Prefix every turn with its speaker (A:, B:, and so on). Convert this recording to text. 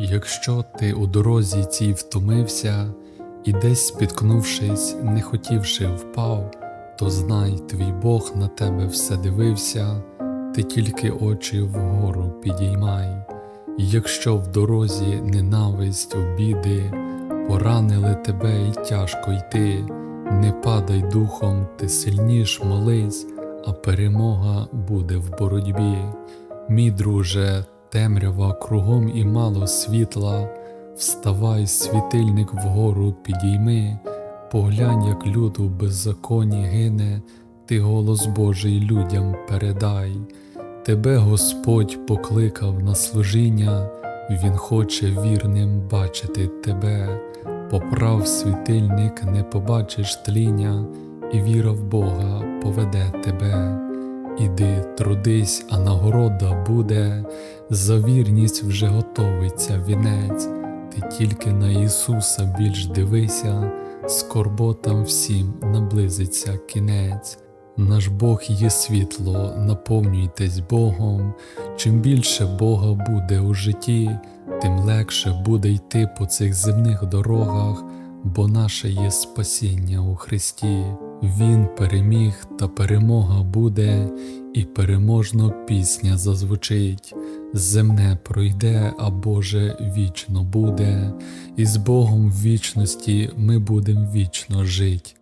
A: Якщо ти у дорозі цій втомився і десь спіткнувшись, не хотівши впав, то знай, твій Бог на тебе все дивився, ти тільки очі вгору підіймай. Якщо в дорозі ненависть, обіди, поранили тебе і тяжко йти, не падай духом, ти сильніш молись, а перемога буде в боротьбі. Мій друже, темрява кругом і мало світла, вставай, світильник вгору підійми, поглянь, як люд у беззаконні гине, ти голос Божий людям передай. Тебе Господь покликав на служіння, Він хоче вірним бачити тебе, поправ світильник, не побачиш тління, і віра в Бога поведе тебе. Іди, трудись, а нагорода буде, за вірність вже готовиться вінець, ти тільки на Ісуса більш дивися, скорботам всім наблизиться кінець. Наш Бог є світло, наповнюйтесь Богом. Чим більше Бога буде у житті, тим легше буде йти по цих земних дорогах, бо наше є спасіння у Христі. Він переміг, та перемога буде, і переможно пісня зазвучить. Земне пройде, а Боже вічно буде, і з Богом в вічності ми будем вічно жить.